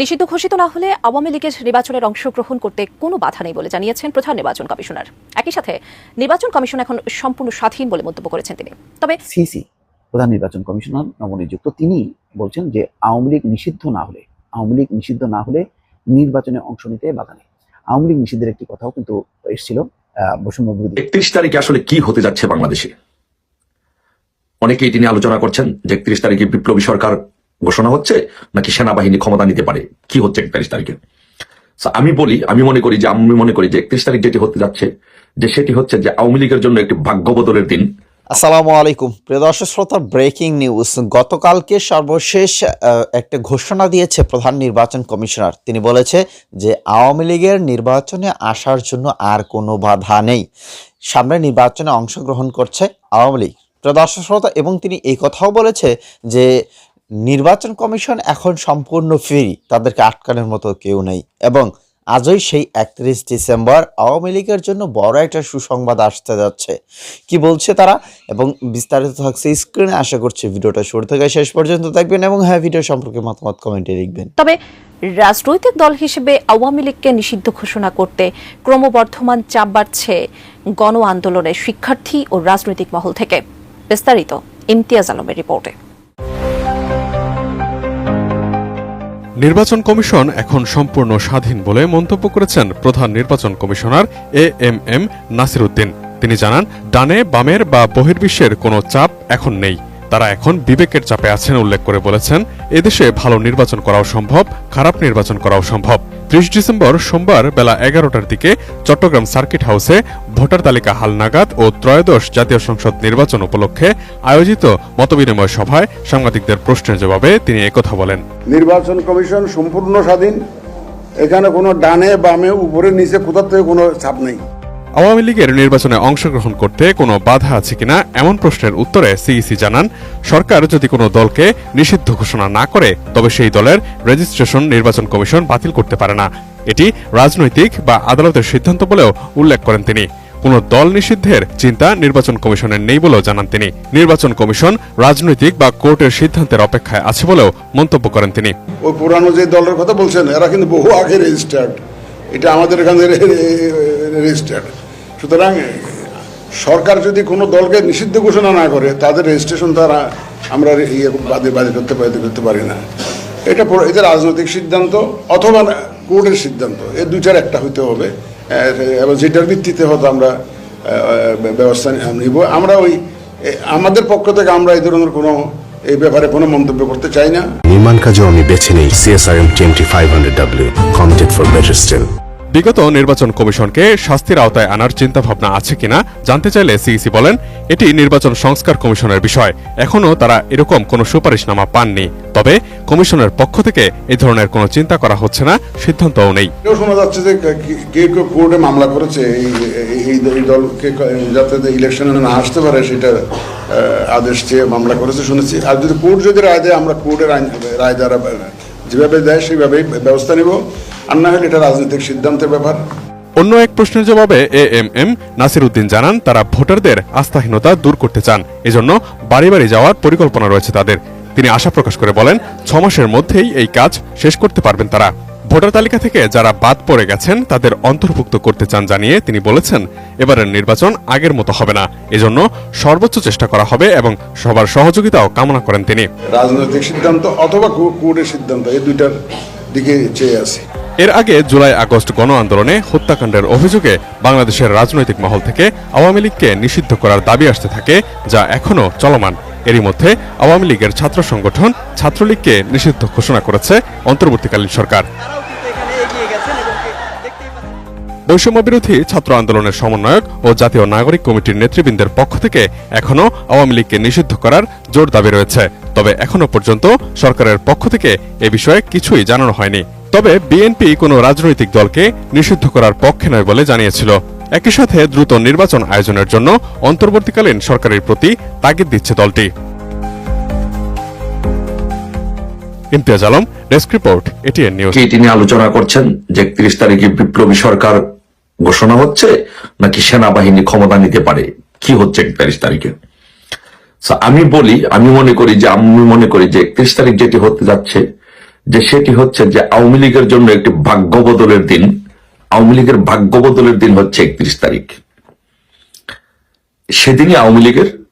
নিষিদ্ধ ঘোষিত না হলে আওয়ামী লীগের নির্বাচনের অংশগ্রহণ করতে কোনো বাধা নেই বলে জানিয়েছেন প্রধান নির্বাচন কমিশনার। একই সাথে নির্বাচন কমিশন এখন সম্পূর্ণ স্বাধীন বলে মন্তব্য করেছেন তিনি। তবে সিসি প্রধান নির্বাচন কমিশনার নবনিযুক্ত তিনি বলছেন যে আওয়ামী লীগ নিষিদ্ধ না হলে আওয়ামী লীগ নিষিদ্ধ না হলে নির্বাচনে অংশ নিতে বাধা নেই। আওয়ামী লীগ নিষিদ্ধের একটি কথাও কিন্তু এসেছিল আহ, বৈষম্য বিরোধী। একত্রিশ তারিখে আসলে কি হতে যাচ্ছে বাংলাদেশে? অনেকে এটি নিয়ে আলোচনা করছেন যে একত্রিশ তারিখে বিপ্লবী সরকার ঘোষণা হচ্ছে নাকি সেনাবাহিনী ক্ষমতা নিতে পারে? কি হচ্ছে একত্রিশ তারিখে? আমি বলি, আমি মনে করি যে, আমি মনে করি যে, একত্রিশ তারিখ যেটি হতে যাচ্ছে, যে সেটি হচ্ছে যে, আওয়ামী লীগের জন্য একটি ভাগ্য বদলের দিন। আসসালামু আলাইকুম। প্রিয় দর্শক শ্রোতা ব্রেকিং নিউজ গতকালকে সর্বশেষ একটা ঘোষণা দিয়েছে প্রধান নির্বাচন কমিশনার। তিনি বলেছে যে, আওয়ামী লীগের নির্বাচনে আসার জন্য আর কোনো বাধা নেই। সামনে নির্বাচনে অংশগ্রহণ করছে আওয়ামী লীগ। প্রিয় দর্শক শ্রোতা, এবং তিনি এই কথাও বলেছে যে নির্বাচন কমিশন এখন সম্পূর্ণ ফ্রি, তাদেরকে আটকানোর মতো কেউ নেই। এবং আজই সেই একত্রিশ ডিসেম্বর আওয়ামী লীগের জন্য বড় একটা সুসংবাদ আসতে যাচ্ছে। কি বলছে তারা? এবং বিস্তারিত থাকছে স্ক্রিনে, আশা করছি ভিডিওটা শুরু থেকে শেষ পর্যন্ত দেখবেন এবং হ্যাঁ ভিডিও সম্পর্কে মতামত কমেন্টে লিখবেন। তবে রাজনৈতিক দল হিসেবে আওয়ামী লীগকে নিষিদ্ধ ঘোষণা করতে ক্রমবর্ধমান চাপ বাড়ছে গণ আন্দোলনের শিক্ষার্থী ও রাজনৈতিক মহল থেকে। বিস্তারিত ইমতিয়াজ আলমের রিপোর্টে। নির্বাচন কমিশন এখন সম্পূর্ণ স্বাধীন বলে মন্তব্য করেছেন প্রধান নির্বাচন commissioner A M M Nasir Uddin তিনি জানান, ডানে, বামের বা বহির্বিশ্বের কোনো চাপ এখন নেই। তারা এখন বিবেকের চাপে আছেন, উল্লেখ করে বলেছেন, এদেশে ভালো নির্বাচন করাও সম্ভব, খারাপ নির্বাচন করাও সম্ভব। ত্রিশ ডিসেম্বর সোমবার বেলা এগারোটার দিকে চট্টগ্রাম সার্কিট হাউসে ভোটার তালিকা হালনাগাদ ও ত্রয়োদশ জাতীয় সংসদ নির্বাচন উপলক্ষে আয়োজিত মতবিনিময় সভায় সাংবাদিকদের প্রশ্নের জবাবে তিনি একথা বলেন। নির্বাচন কমিশন সম্পূর্ণ স্বাধীন। এখানে কোনো ডানে বামে উপরে নিচে কোথার থেকে কোনো চাপ নেই। আওয়ামী লীগের নির্বাচনে অংশগ্রহণ করতে কোনো বাধা আছে কিনা এমন প্রশ্নের উত্তরে সিইসি জানান সরকার যদি কোনো দলকে নিষিদ্ধ ঘোষণা না করে তবে সেই দলের রেজিস্ট্রেশন নির্বাচন কমিশন বাতিল করতে পারে না এটি রাজনৈতিক বা আদালতের সিদ্ধান্ত বলেও উল্লেখ করেন তিনি কোনো দল নিষিদ্ধের চিন্তা নির্বাচন কমিশনের নেই বলেও জানান তিনি নির্বাচন কমিশন রাজনৈতিক বা কোর্টের সিদ্ধান্তের অপেক্ষায় আছে বলেও মন্তব্য করেন তিনি ওই পুরানো যে দলের কথা বলছেন এরা কিন্তু বহু আগে রেজিস্টার্ড এটা আমাদের এখানে রেজিস্টার্ড সুতরাং সরকার যদি কোনো দলকে নিষিদ্ধ ঘোষণা না করে, তাদের রেজিস্ট্রেশন তারা আমরা ইয়ে বাদে বাদে করতে পারি করতে পারি না। এটা এটা রাজনৈতিক সিদ্ধান্ত অথবা কোর্টের সিদ্ধান্ত। এই দুইটার একটা হইতে হবে। এবং যেটার ভিত্তিতে হয়তো আমরা ব্যবস্থা নিব। আমরা ওই আমাদের পক্ষ থেকে আমরা এই ধরনের কোনো এই ব্যাপারে কোনো মন্তব্য করতে চাই না। নির্মাণ কাজেও আমি বেছে নেই। CSRM twenty five hundred W committed for better steel বিগত নির্বাচন কমিশনকে শাস্তির আওতায় আনার চিন্তাভাবনা আছে কিনা জানতে চাইলে সিইসি বলেন, এটি নির্বাচন সংস্কার কমিশনের বিষয়। এখনও তারা এরকম কোনো সুপারিশনামা পাননি। তবে কমিশনের পক্ষ থেকে এই ধরনের কোনো চিন্তা করা হচ্ছে না, সিদ্ধান্তও নেই। শোনা যাচ্ছে যে কে- কে কেউ কোর্টে মামলা করেছে, এই দলকে যাতে ইলেকশনে না আসতে পারে সেটা আদেশ চেয়ে মামলা করেছে, শুনেছি। আর যদি কোর্ট যদি রায় দেয়, আমরা কোর্টের রায় দ্বারা যেভাবে দেয়, সেভাবেই ব্যবস্থা নেব। আর না হলে এটা রাজনৈতিক সিদ্ধান্তের ব্যাপার। অন্য এক প্রশ্নের জবাবে A M M Nasir Uddin জানান, তারা ভোটারদের আস্থাহীনতা দূর করতে চান। এজন্য বাড়ি বাড়ি যাওয়ার পরিকল্পনা রয়েছে তাদের। তিনি আশা প্রকাশ করে বলেন ছ মাসের মধ্যেই এই কাজ শেষ করতে পারবেন তারা। ভোটার তালিকা থেকে যারা বাদ পড়ে গেছেন, তাদের অন্তর্ভুক্ত করতে চান জানিয়ে তিনি বলেছেন, এবারের নির্বাচন আগের মতো হবে না। এজন্য সর্বোচ্চ চেষ্টা করা হবে এবং সবার সহযোগিতাও কামনা করেন তিনি। রাজনৈতিক সিদ্ধান্ত অথবা কোর্টের সিদ্ধান্ত, এই দুইটার দিকে চেয়ে আছে। এর আগে জুলাই আগস্ট গণ আন্দোলনে হত্যাকাণ্ডের অভিযোগে বাংলাদেশের রাজনৈতিক মহল থেকে আওয়ামী লীগকে নিষিদ্ধ করার দাবি আসতে থাকে, যা এখনও চলমান। এরই মধ্যে আওয়ামী লীগের ছাত্র সংগঠন ছাত্রলীগকে নিষিদ্ধ ঘোষণা করেছে অন্তর্বর্তীকালীন সরকার। বৈষম্য বিরোধী ছাত্র আন্দোলনের সমন্বয়ক ও জাতীয় নাগরিক কমিটির নেতৃবৃন্দের পক্ষ থেকে এখনও আওয়ামী লীগকে নিষিদ্ধ করার জোর দাবি রয়েছে। তবে এখনও পর্যন্ত সরকারের পক্ষ থেকে এ বিষয়ে কিছুই জানানো হয়নি। তবে বিএনপি কোনো রাজনৈতিক দলকে নিষিদ্ধ করার পক্ষে নয় বলে জানিয়েছিল। একই সাথে দ্রুত নির্বাচন আয়োজনের জন্য অন্তর্বর্তীকালীন সরকারের প্রতি তাগিদ দিচ্ছে দলটি। Imtiaz Alam, desk report, ATN news. নিয়ে আলোচনা করছেন যে একত্রিশ তারিখে বিপ্লবী সরকার ঘোষণা হচ্ছে নাকি সেনাবাহিনী ক্ষমতা নিতে পারে? কি হচ্ছে একত্রিশ তারিখে? আমি বলি, আমি মনে করি যে, আমি মনে করি যে একত্রিশ তারিখ যেটি হতে যাচ্ছে যে সেটি হচ্ছে যে আওয়ামী লীগের জন্য একটি ভাগ্য বদলের দিন। আওয়ামী লীগের ভাগ্য বদলের দিন হচ্ছে একত্রিশ তারিখ। সেদিনই আওয়ামী লীগের,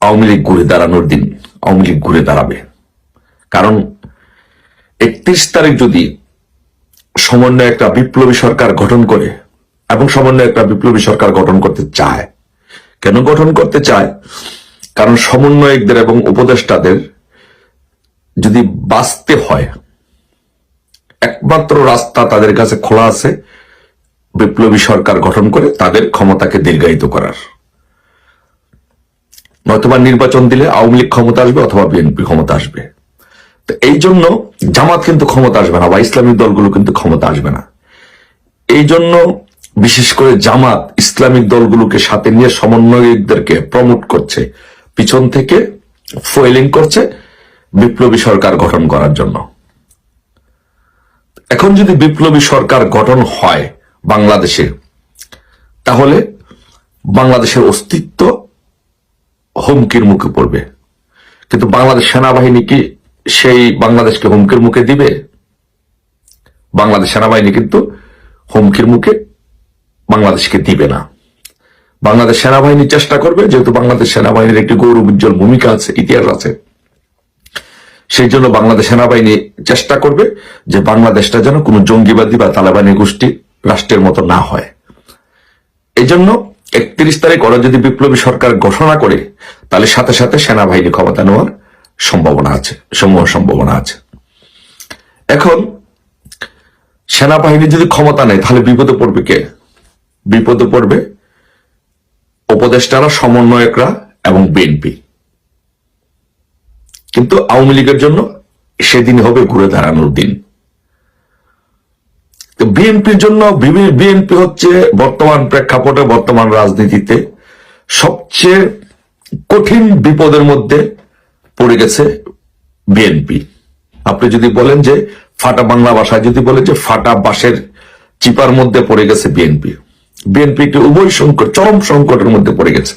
আওয়ামী লীগ ঘুরে দাঁড়ানোর দিন। আওয়ামী লীগ ঘুরে দাঁড়াবে। কারণ একত্রিশ তারিখ যদি সমন্বয় একটা বিপ্লবী সরকার গঠন করে এবং সমন্বয় একটা বিপ্লবী সরকার গঠন করতে চায়। কেন গঠন করতে চায়? কারণ সমন্বয়কদের এবং উপদেষ্টাদের যদি বাঁচতে হয় একমাত্র রাস্তা তাদের কাছে খোলা আছে। বিপ্লবী সরকার গঠন করে তাদের ক্ষমতাকে দীর্ঘায়িত করার। নয়তোবা নির্বাচন দিলে আওয়ামী লীগ ক্ষমতা আসবে অথবা বিএনপি ক্ষমতা আসবে। তো এই জন্য জামাত কিন্তু ক্ষমতা আসবে না বা ইসলামিক দলগুলো কিন্তু ক্ষমতা আসবে না। এই জন্য বিশেষ করে জামাত ইসলামিক দলগুলোকে সাথে নিয়ে সমন্বয়কদেরকে প্রমোট করছে, পিছন থেকে ফয়েলিং করছে বিপ্লবী সরকার গঠন করার জন্য। এখন যদি বিপ্লবী সরকার গঠন হয় বাংলাদেশে, তাহলে বাংলাদেশের অস্তিত্ব হুমকির মুখে পড়বে। কিন্তু বাংলাদেশ সেনাবাহিনী কি সেই বাংলাদেশকে হুমকির মুখে দিবে? বাংলাদেশ সেনাবাহিনী কিন্তু হুমকির মুখে বাংলাদেশকে দিবে না। বাংলাদেশ সেনাবাহিনী চেষ্টা করবে, যেহেতু বাংলাদেশ সেনাবাহিনীর একটি গৌরব উজ্জ্বল ভূমিকা আছে, ইতিহাস আছে। সেই জন্য বাংলাদেশ সেনাবাহিনী চেষ্টা করবে যে বাংলাদেশটা যেন কোনো জঙ্গিবাদী বা তালেবানি গোষ্ঠী রাষ্ট্রের মতো না হয়। এই জন্য একত্রিশ তারিখ ওরা যদি বিপ্লবী সরকার ঘোষণা করে, তাহলে সাথে সাথে সেনাবাহিনী ক্ষমতা নেওয়ার সম্ভাবনা আছে, সমূহ সম্ভাবনা আছে। এখন সেনাবাহিনী যদি ক্ষমতা নেয়, তাহলে বিপদে পড়বে কে? বিপদে পড়বে উপদেষ্টারা, সমন্বয়করা এবং বিএনপি। কিন্তু আওয়ামী লীগের জন্য সেদিন হবে ঘুরে দাঁড়ানোর দিন। তো বিএনপির জন্য বিএনপি হচ্ছে বর্তমান প্রেক্ষাপটে, বর্তমান রাজনীতিতে সবচেয়ে কঠিন বিপদের মধ্যে পড়ে গেছে বিএনপি। আপনি যদি বলেন যে ফাটা বাংলা ভাষায় যদি বলেন যে ফাটা বাঁশের চিপার মধ্যে পড়ে গেছে বিএনপি বিএনপি একটি উভয় সংকট, চরম সংকটের মধ্যে পড়ে গেছে।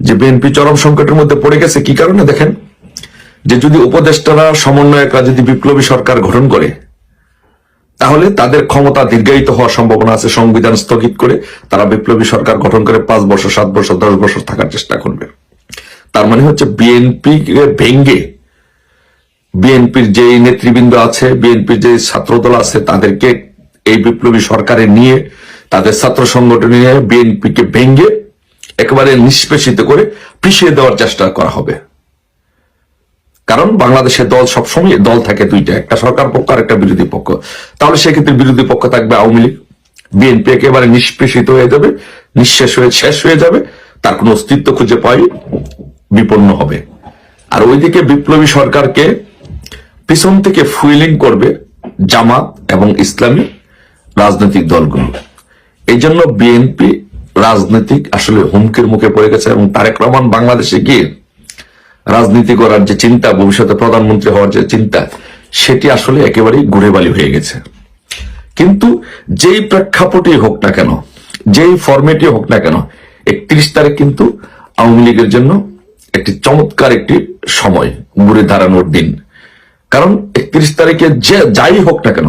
যে বিএনপি চরম সংকটের মধ্যে পড়ে গেছে কি কারণে? দেখেন যে যদি উপদেষ্টারা সমন্বয়করা যদি বিপ্লবী সরকার গঠন করে, তাহলে তাদের ক্ষমতা দীর্ঘায়িত হওয়ার সম্ভাবনা আছে সংবিধান স্থগিত করে তারা বিপ্লবী সরকার গঠন করে পাঁচ বছর, সাত বছর, দশ বছর থাকার চেষ্টা করবে। তার মানে হচ্ছে বিএনপি ভেঙ্গে, বিএনপির যে নেতৃবৃন্দ আছে, বিএনপির যে ছাত্রদল আছে, তাদেরকে এই বিপ্লবী সরকারে নিয়ে, তাদের ছাত্র সংগঠন নিয়ে বিএনপিকে ভেঙ্গে একেবারে নিষ্পেষিত করে পিছিয়ে দেওয়ার চেষ্টা করা হবে। কারণ বাংলাদেশের দল সবসময়, দল থাকে দুইটা, একটা সরকার পক্ষ আর একটা বিরোধী পক্ষ। তাহলে সেক্ষেত্রে বিরোধী পক্ষ থাকবে আওয়ামী লীগ। বিএনপি একেবারে নিষ্পেষিত হয়ে যাবে, নিঃশেষ হয়ে, শেষ হয়ে যাবে, তার কোনো অস্তিত্ব খুঁজে পাই বিপন্ন হবে। আর ওইদিকে বিপ্লবী সরকারকে পিছন থেকে ফুইলিং করবে জামাত এবং ইসলামী রাজনৈতিক দলগুলো। এই জন্য বিএনপি রাজনৈতিক আসলে হুমকির মুখে পড়ে গেছে এবং তারেক রহমান বাংলাদেশে গিয়ে রাজনীতি করার যে চিন্তা, ভবিষ্যতে প্রধানমন্ত্রী হওয়ার যে চিন্তা, সেটি আসলে একেবারেই ঘুরে বালি হয়ে গেছে। কিন্তু যেই প্রেক্ষাপটে হোক না কেন, যেই ফরম্যাটে হোক না কেন, একত্রিশ তারিখ কিন্তু আওয়ামী লীগের জন্য একটি চমৎকার একটি সময়, ঘুরে দাঁড়ানোর দিন। কারণ একত্রিশ তারিখে যে যাই হোক না কেন,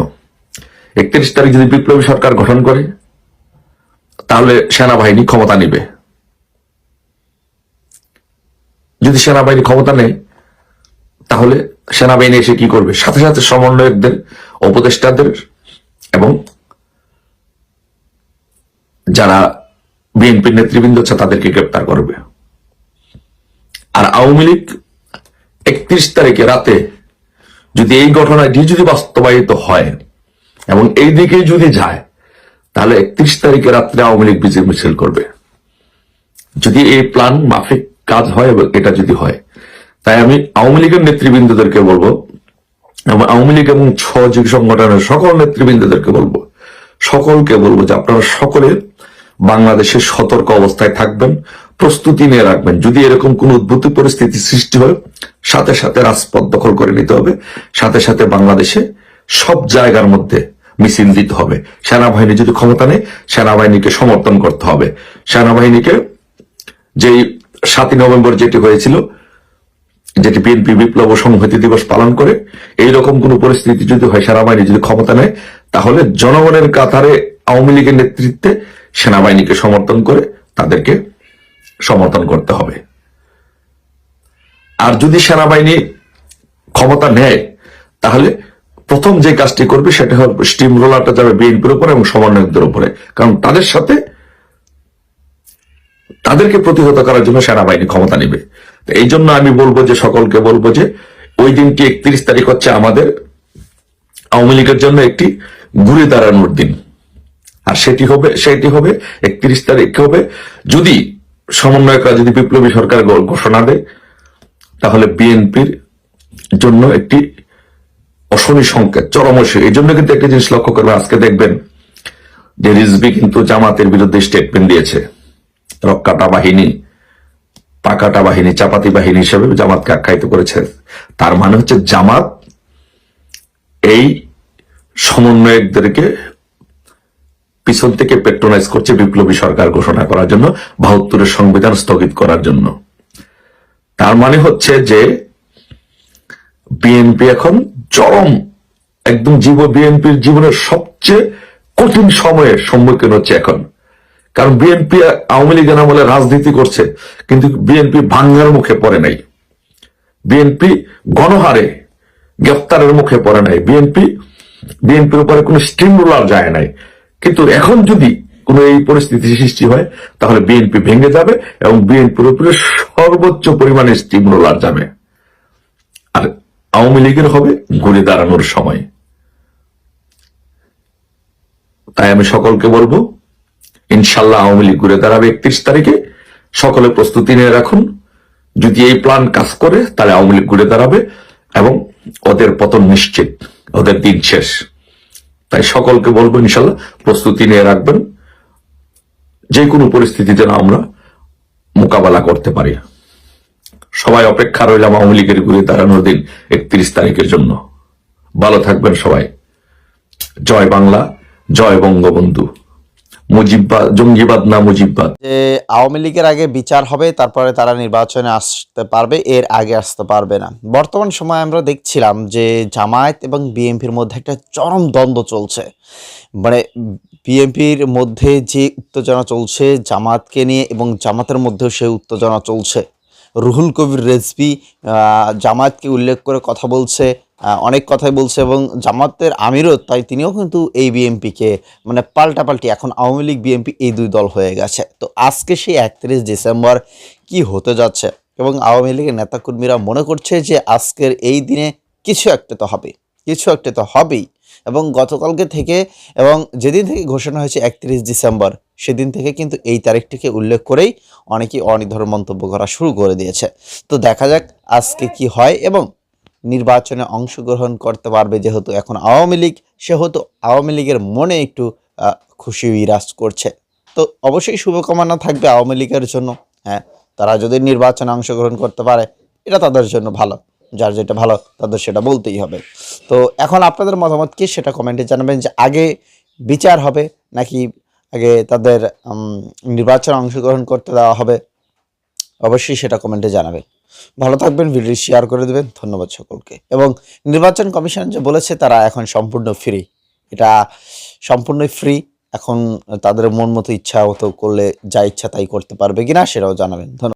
একত্রিশ তারিখ যদি বিপ্লবী সরকার গঠন করে, তাহলে সেনাবাহিনী ক্ষমতা নেবে। যদি সেনাবাহিনী ক্ষমতা নেয়, তাহলে সেনাবাহিনী এসে কি করবে? সাথে সাথে সমন্বয়কদের, উপদেষ্টাদের এবং যারা বিএনপির নেতৃবৃন্দ আছে, তাদেরকে গ্রেপ্তার করবে। আর আওয়ামী লীগ একত্রিশ তারিখে রাতে যদি এই ঘটনাটি যদি বাস্তবায়িত হয়, এবং এই দিকে যদি যায়, তাহলে একত্রিশ তারিখে রাত্রে আওয়ামী লীগ বিজয় মিছিল করবে। যদি এই প্ল্যান মাফিক কাজ হয় এটা যদি হয়। তাই আমি আওয়ামী লীগের নেতৃবৃন্দদেরকে বলব, এবং আওয়ামী লীগ এবং সহযোগী সংগঠনের সকল নেতৃবৃন্দদেরকে বলব, সকলকে বলব যে আপনারা সকলে বাংলাদেশের সতর্ক অবস্থায় থাকবেন, প্রস্তুতি নিয়ে রাখবেন। যদি এরকম কোন উদ্ভূত পরিস্থিতি সৃষ্টি হয়, সাথে সাথে রাজপথ দখল করে নিতে হবে, সাথে সাথে বাংলাদেশে সব জায়গার মধ্যে মিছিল দিতে হবে। সেনাবাহিনী যদি ক্ষমতা নেই সেনাবাহিনীকে সমর্থন করতে হবে। সেনাবাহিনীকে যেই সাতই নভেম্বর যেটি হয়েছিল, যেটি বিএনপি বিপ্লব সংহতি দিবস পালন করে, এই রকম কোন পরিস্থিতি যদি হয়, সেনাবাহিনী যদি ক্ষমতা নেয়, তাহলে জনগণের কাতারে আওয়ামী লীগের নেতৃত্বে সেনাবাহিনীকে সমর্থন করে তাদেরকে সমর্থন করতে হবে। আর যদি সেনাবাহিনী ক্ষমতা নেয়, তাহলে প্রথম যে কাজটি করবে, সেটা হবে স্টিম রোলারটা যাবে বিএনপির উপরে এবং সমন্বয়কদের উপরে। কারণ তাদের সাথে তাদেরকে প্রতিহত করার জন্য সেনাবাহিনী ক্ষমতা নেবে। তো এই জন্য আমি বলব যে, সকলকে বলব যে, ওই দিনটি একত্রিশ তারিখ হচ্ছে আমাদের আওয়ামী লীগের জন্য একটি ঘুরে দাঁড়ানোর দিন। আর সেটি হবে সেটি হবে একত্রিশ তারিখ হবে। যদি সমন্বয়করা, যদি বিপ্লবী সরকার ঘোষণা দেয়, তাহলে বিএনপির জন্য একটি অশনি সংকেত, চরম। এই জন্য কিন্তু একটা জিনিস লক্ষ্য করবে আজকে দেখবেন যে রিজবি কিন্তু জামাতের বিরুদ্ধে স্টেটমেন্ট দিয়েছে। রক্ষাটা বাহিনী পাকাটা বাহিনী চাপাতি বাহিনী হিসেবে জামাতকে আখ্যায়িত করেছে। তার মানে হচ্ছে জামাত এই সমন্বয়কদেরকে পিছন থেকে পেট্রোনাইজ করছে বিপ্লবী সরকার ঘোষণা করার জন্য, বাহাত্তরের সংবিধান স্থগিত করার জন্য। তার মানে হচ্ছে যে বিএনপি এখন চরম, একদম জীব বিএনপির জীবনের সবচেয়ে কঠিন সময়ের সম্মুখীন হচ্ছে এখন। কারণ বিএনপি আওয়ামী লীগের আমলে রাজনীতি করছে, কিন্তু বিএনপি ভাঙ্গার মুখে পড়ে নাই। বিএনপি গণহারে গ্রেফতারের মুখে পড়ে নাই। বিএনপি বিএনপির উপরে কোনো স্টিম রোলার যায় নাই। কিন্তু এখন যদি কোনো এই পরিস্থিতি সৃষ্টি হয়, তাহলে বিএনপি ভেঙে যাবে এবং বিএনপির উপরে সর্বোচ্চ পরিমাণে স্টিম রোলার যাবে। আর আওয়ামী লীগের হবে ঘুরে দাঁড়ানোর সময়। তাই আমি সকলকে বলব ইনশাল্লাহ আওয়ামী লীগ ঘুরে দাঁড়াবে একত্রিশ তারিখে। সকলে প্রস্তুতি নিয়ে রাখুন। যদি এই প্ল্যান কাজ করে, তাহলে আওয়ামী লীগ ঘুরে দাঁড়াবে এবং ওদের পতন নিশ্চিত, ওদের দিন শেষ। তাই সকলকে বলব ইনশাল্লাহ প্রস্তুতি নিয়ে রাখবেন। যে কোনো পরিস্থিতি যেন আমরা মোকাবেলা করতে পারি। সবাই অপেক্ষা রইলাম আওয়ামী লীগের ঘুরে দাঁড়ানোর দিন একত্রিশ তারিখের জন্য। ভালো থাকবেন সবাই। জয় বাংলা, জয় বঙ্গবন্ধু। মুজিববাদ, জঙ্গিবাদ না মুজিববাদ? যে আওয়ামী লীগের আগে বিচার হবে, তারপরে তারা নির্বাচনে আসতে পারবে, এর আগে আসতে পারবে না। বর্তমান সময়ে আমরা দেখছিলাম যে জামায়াত এবং বিএনপির মধ্যে একটা চরম দ্বন্দ্ব চলছে। মানে বিএনপির মধ্যে যে উত্তেজনা চলছে জামাতকে নিয়ে এবং জামাতের মধ্যেও সেই উত্তেজনা চলছে। রুহুল কবির রেজবি আহ, জামাতকে উল্লেখ করে কথা বলছে অনেক কথাই বলছে এবং জামাতের আমিরও তাই তিনিও কিন্তু এই বিএনপিকে মানে পাল্টাপাল্টি এখন আওয়ামী লীগ বিএনপি এই দুই দল হয়ে গেছে। তো আজকে সেই একত্রিশ ডিসেম্বর কি হতে যাচ্ছে এবং আওয়ামী লীগের নেতাকর্মীরা মনে করছে যে আজকের এই দিনে কিছু একটা তো হবে কিছু একটা তো হবেই এবং গতকালকে থেকে এবং যেদিন থেকে ঘোষণা হয়েছে একত্রিশ ডিসেম্বর সেদিন থেকে কিন্তু এই তারিখটিকে উল্লেখ করেই অনেকেই অনিধর মন্তব্য করা শুরু করে দিয়েছে। তো দেখা যাক আজকে কি হয় এবং নির্বাচনে অংশগ্রহণ করতে পারবে যেহেতু এখন আওয়ামী লীগ, সেহেতু আওয়ামী লীগের মনে একটু খুশি বিরাজ করছে। তো অবশ্যই শুভকামনা থাকবে আওয়ামী লীগের জন্য। হ্যাঁ তারা যদি নির্বাচনে অংশগ্রহণ করতে পারে, এটা তাদের জন্য ভালো। যার যেটা ভালো, তাদের সেটা বলতেই হবে। তো এখন আপনাদের মতামত কি সেটা কমেন্টে জানাবেন যে আগে বিচার হবে নাকি আগে তাদের নির্বাচনে অংশগ্রহণ করতে দেওয়া হবে। অবশ্যই সেটা কমেন্টে জানাবেন। ভালো থাকবেন ভিডিও শেয়ার করে দেবেন। ধন্যবাদ সকলকে। এবং নির্বাচন কমিশন যে বলেছে, তারা এখন সম্পূর্ণ ফ্রি এটা সম্পূর্ণ ফ্রি এখন তাদের মন মতো ইচ্ছা মতো করলে যা ইচ্ছা তাই করতে পারবে কিনা, সেটাও জানাবেন। ধন্যবাদ।